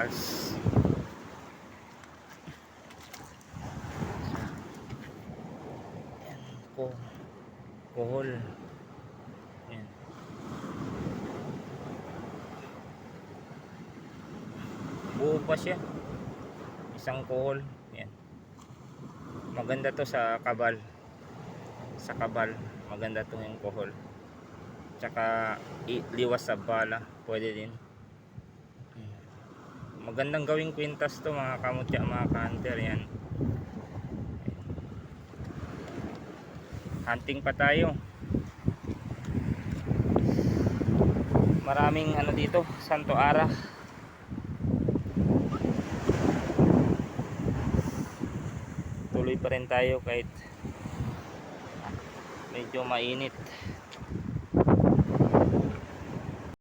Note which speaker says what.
Speaker 1: cars yan po. Kohol yan buo pa siya. Isang kohol. Yan maganda to sa kabal. Sa kabal maganda to yung kohol. Tsaka liwas sa bala. Pwede din. Magandang gawing kwintas to mga kamutya, mga kanter. Yan. Hunting pa tayo. Maraming ano dito, Santo Ara. Tuloy pa rin tayo kahit medyo mainit.